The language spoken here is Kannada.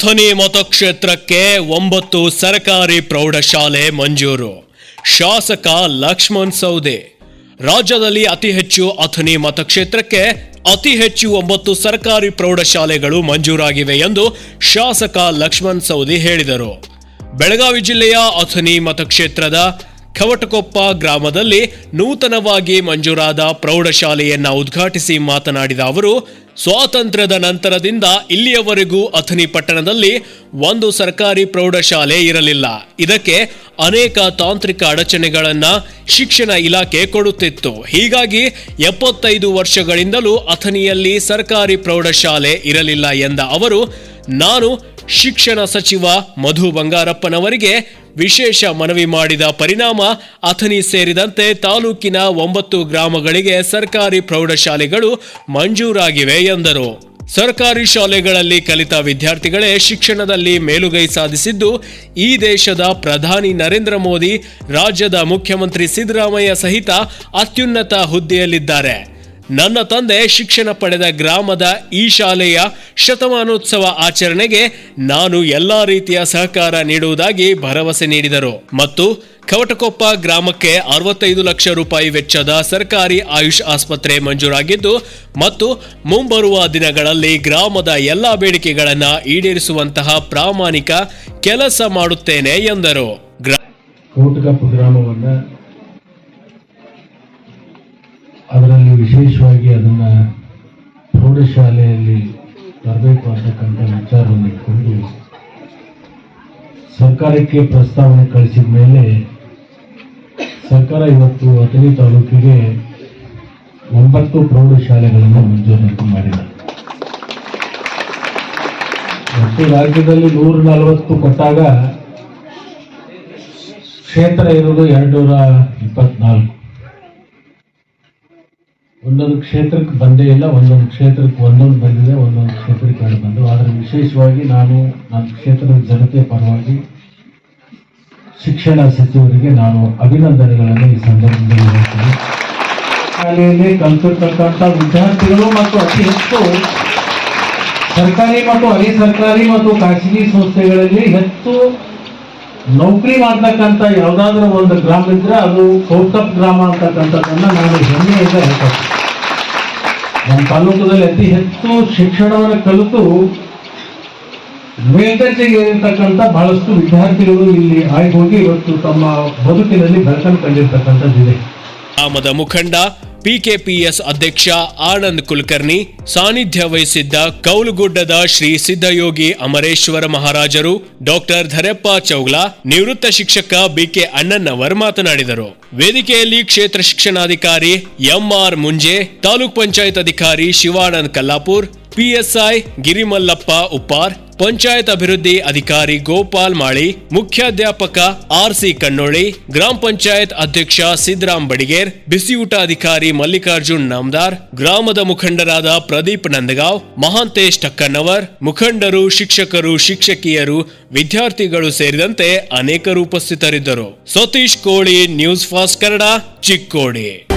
ಅಥಣಿ ಮತಕ್ಷೇತ್ರಕ್ಕೆ ಒಂಬತ್ತು ಸರ್ಕಾರಿ ಪ್ರೌಢಶಾಲೆ ಮಂಜೂರು. ಶಾಸಕ ಲಕ್ಷ್ಮಣ್ ಸೌದೆ. ರಾಜ್ಯದಲ್ಲಿ ಅತಿ ಹೆಚ್ಚು ಅಥಣಿ ಮತಕ್ಷೇತ್ರಕ್ಕೆ ಅತಿ ಹೆಚ್ಚು ಒಂಬತ್ತು ಸರ್ಕಾರಿ ಪ್ರೌಢಶಾಲೆಗಳು ಮಂಜೂರಾಗಿವೆ ಎಂದು ಶಾಸಕ ಲಕ್ಷ್ಮಣ್ ಸೌದಿ ಹೇಳಿದರು. ಬೆಳಗಾವಿ ಜಿಲ್ಲೆಯ ಅಥನಿ ಮತಕ್ಷೇತ್ರದ ಖವಟಕೊಪ್ಪ ಗ್ರಾಮದಲ್ಲಿ ನೂತನವಾಗಿ ಮಂಜೂರಾದ ಪ್ರೌಢಶಾಲೆಯನ್ನ ಉದ್ಘಾಟಿಸಿ ಮಾತನಾಡಿದ ಅವರು ಸ್ವಾತಂತ್ರ್ಯದ ನಂತರದಿಂದ ಇಲ್ಲಿಯವರೆಗೂ ಅಥಣಿ ಪಟ್ಟಣದಲ್ಲಿ ಒಂದು ಸರ್ಕಾರಿ ಪ್ರೌಢಶಾಲೆ ಇರಲಿಲ್ಲ. ಇದಕ್ಕೆ ಅನೇಕ ತಾಂತ್ರಿಕ ಅಡಚಣೆಗಳನ್ನ ಶಿಕ್ಷಣ ಇಲಾಖೆ ಕೊಡುತ್ತಿತ್ತು. ಹೀಗಾಗಿ ಎಪ್ಪತ್ತೈದು ವರ್ಷಗಳಿಂದಲೂ ಅಥಣಿಯಲ್ಲಿ ಸರ್ಕಾರಿ ಪ್ರೌಢಶಾಲೆ ಇರಲಿಲ್ಲ ಎಂದ ಅವರು, ನಾನು ಶಿಕ್ಷಣ ಸಚಿವ ಮಧು ಬಂಗಾರಪ್ಪನವರಿಗೆ ವಿಶೇಷ ಮನವಿ ಮಾಡಿದ ಪರಿಣಾಮ ಅಥಣಿ ಸೇರಿದಂತೆ ತಾಲೂಕಿನ ಒಂಬತ್ತು ಗ್ರಾಮಗಳಿಗೆ ಸರ್ಕಾರಿ ಪ್ರೌಢಶಾಲೆಗಳು ಮಂಜೂರಾಗಿವೆ ಎಂದರು. ಸರ್ಕಾರಿ ಶಾಲೆಗಳಲ್ಲಿ ಕಲಿತ ವಿದ್ಯಾರ್ಥಿಗಳೇ ಶಿಕ್ಷಣದಲ್ಲಿ ಮೇಲುಗೈ ಸಾಧಿಸಿದ್ದು, ಈ ದೇಶದ ಪ್ರಧಾನಿ ನರೇಂದ್ರ ಮೋದಿ, ರಾಜ್ಯದ ಮುಖ್ಯಮಂತ್ರಿ ಸಿದ್ದರಾಮಯ್ಯ ಸಹಿತ ಅತ್ಯುನ್ನತ ಹುದ್ದೆಯಲ್ಲಿದ್ದಾರೆ. ನನ್ನ ತಂದೆ ಶಿಕ್ಷಣ ಪಡೆದ ಗ್ರಾಮದ ಈ ಶಾಲೆಯ ಶತಮಾನೋತ್ಸವ ಆಚರಣೆಗೆ ನಾನು ಎಲ್ಲಾ ರೀತಿಯ ಸಹಕಾರ ನೀಡುವುದಾಗಿ ಭರವಸೆ ನೀಡಿದರು. ಮತ್ತು ಕವಟಕೊಪ್ಪ ಗ್ರಾಮಕ್ಕೆ ಅರವತ್ತೈದು ಲಕ್ಷ ರೂಪಾಯಿ ವೆಚ್ಚದ ಸರ್ಕಾರಿ ಆಯುಷ್ ಆಸ್ಪತ್ರೆ ಮಂಜೂರಾಗಿದ್ದು ಮತ್ತು ಮುಂಬರುವ ದಿನಗಳಲ್ಲಿ ಗ್ರಾಮದ ಎಲ್ಲಾ ಬೇಡಿಕೆಗಳನ್ನು ಈಡೇರಿಸುವಂತಹ ಪ್ರಾಮಾಣಿಕ ಕೆಲಸ ಮಾಡುತ್ತೇನೆ ಎಂದರು. ವಿಶೇಷವಾಗಿ ಅದನ್ನ ಪ್ರೌಢಶಾಲೆಯಲ್ಲಿ ತರಬೇಕು ಅಂತಕ್ಕಂಥ ವಿಚಾರವನ್ನು ಇಟ್ಕೊಂಡು ಸರ್ಕಾರಕ್ಕೆ ಪ್ರಸ್ತಾವನೆ ಕಳಿಸಿದ ಮೇಲೆ ಸರ್ಕಾರ ಇವತ್ತು ಅಥಣಿ ತಾಲೂಕಿಗೆ ಒಂಬತ್ತು ಪ್ರೌಢಶಾಲೆಗಳನ್ನು ಮಂಜೂರಾತಿ ಮಾಡಿದೆ. ಮತ್ತು ರಾಜ್ಯದಲ್ಲಿ ನೂರ ನಲವತ್ತು ಕೊಟ್ಟಾಗ ಕ್ಷೇತ್ರ ಇರೋದು ಎರಡ್ನೂರ ಇಪ್ಪತ್ನಾಲ್ಕು. ಒಂದೊಂದು ಕ್ಷೇತ್ರಕ್ಕೆ ಬಂದೇ ಇಲ್ಲ, ಒಂದೊಂದು ಕ್ಷೇತ್ರಕ್ಕೆ ಒಂದೊಂದು ಬಂದಿದೆ, ಒಂದೊಂದು ಕ್ಷೇತ್ರಕ್ಕೆ ಎರಡು ಬಂದು ಆದರೆ ವಿಶೇಷವಾಗಿ ನಾನು ನನ್ನ ಕ್ಷೇತ್ರದ ಜನತೆ ಪರವಾಗಿ ಶಿಕ್ಷಣ ಸಚಿವರಿಗೆ ನಾನು ಅಭಿನಂದನೆಗಳನ್ನು ಈ ಸಂದರ್ಭದಲ್ಲಿ ಹೇಳ್ತೀನಿ. ಶಾಲೆಯಲ್ಲಿ ಕಲಿತಿರ್ತಕ್ಕಂಥ ವಿದ್ಯಾರ್ಥಿಗಳು ಮತ್ತು ಅತಿ ಹೆಚ್ಚು ಸರ್ಕಾರಿ ಮತ್ತು ಅರೆ ಸರ್ಕಾರಿ ಮತ್ತು ಖಾಸಗಿ ಸಂಸ್ಥೆಗಳಲ್ಲಿ ಹೆಚ್ಚು ನೌಕರಿ ಮಾಡ್ತಕ್ಕಂಥ ಯಾವುದಾದ್ರೂ ಒಂದು ಗ್ರಾಮ ಇದ್ರೆ ಅದು ಕೌಟಪ್ ಗ್ರಾಮ ಅಂತಕ್ಕಂಥದ್ದನ್ನ ನಾನು ಹೆಮ್ಮೆಯಿಂದ ಹೇಳ್ತೇನೆ. ನಮ್ಮ ತಾಲೂಕದಲ್ಲಿ ಅತಿ ಹೆಚ್ಚು ಶಿಕ್ಷಣವನ್ನು ಕಲಿತು ಮೇಲ್ದರ್ಜೆಗೆ ಇರತಕ್ಕಂಥ ಬಹಳಷ್ಟು ವಿದ್ಯಾರ್ಥಿಗಳು ಇಲ್ಲಿ ಆಗಿ ಹೋಗಿ ಇವತ್ತು ತಮ್ಮ ಬದುಕಿನಲ್ಲಿ ಬೆಳಕನ್ನು ಕಂಡಿರ್ತಕ್ಕಂಥದ್ದಿದೆ. ಗ್ರಾಮದ ಮುಖಂಡ ಪಿಕೆಪಿಎಸ್ ಅಧ್ಯಕ್ಷ ಆನಂದ್ ಕುಲಕರ್ಣಿ ಸಾನ್ನಿಧ್ಯ ವಹಿಸಿದ್ದ ಕೌಲುಗುಡ್ಡದ ಶ್ರೀ ಸಿದ್ಧಯೋಗಿ ಅಮರೇಶ್ವರ ಮಹಾರಾಜರು ಡಾಕ್ಟರ್ ಧರೆಪ್ಪ ಚೌಗ್ಲಾ, ನಿವೃತ್ತ ಶಿಕ್ಷಕ ಬಿಕೆ ಅಣ್ಣನ್ನವರ್ ಮಾತನಾಡಿದರು. ವೇದಿಕೆಯಲ್ಲಿ ಕ್ಷೇತ್ರ ಶಿಕ್ಷಣಾಧಿಕಾರಿ ಎಂಆರ್ ಮುಂಜೆ, ತಾಲೂಕ್ ಪಂಚಾಯತ್ ಅಧಿಕಾರಿ ಶಿವಾನಂದ್ ಕಲ್ಲಾಪುರ್ ಪಿಎಸ್ಐ, ಗಿರಿಮಲ್ಲಪ್ಪ, ಉಪ್ಪಾರ್, ಪಂಚಾಯತ್ ಅಭಿವೃದ್ಧಿ ಅಧಿಕಾರಿ ಗೋಪಾಲ್ ಮಾಳಿ, ಮುಖ್ಯಾಧ್ಯಾಪಕ ಆರ್ ಸಿ ಕಣ್ಣೋಳಿ ಗ್ರಾಮ ಪಂಚಾಯತ್ ಅಧ್ಯಕ್ಷ ಸಿದ್ದರಾಮ್ ಬಡಿಗೇರ್, ಬಿಸಿಯೂಟ ಅಧಿಕಾರಿ ಮಲ್ಲಿಕಾರ್ಜುನ್ ನಾಮದಾರ್, ಗ್ರಾಮದ ಮುಖಂಡರಾದ ಪ್ರದೀಪ್ ನಂದಗಾವ್, ಮಹಾಂತೇಶ್ ಟಕ್ಕನ್ನವರ್ ಮುಖಂಡರು, ಶಿಕ್ಷಕರು, ಶಿಕ್ಷಕಿಯರು, ವಿದ್ಯಾರ್ಥಿಗಳು ಸೇರಿದಂತೆ ಅನೇಕರು ಉಪಸ್ಥಿತರಿದ್ದರು. ಸತೀಶ್ ಕೋಳಿ, ನ್ಯೂಸ್ ಫಾಸ್ಟ್ ಕನ್ನಡ, ಚಿಕ್ಕೋಡಿ.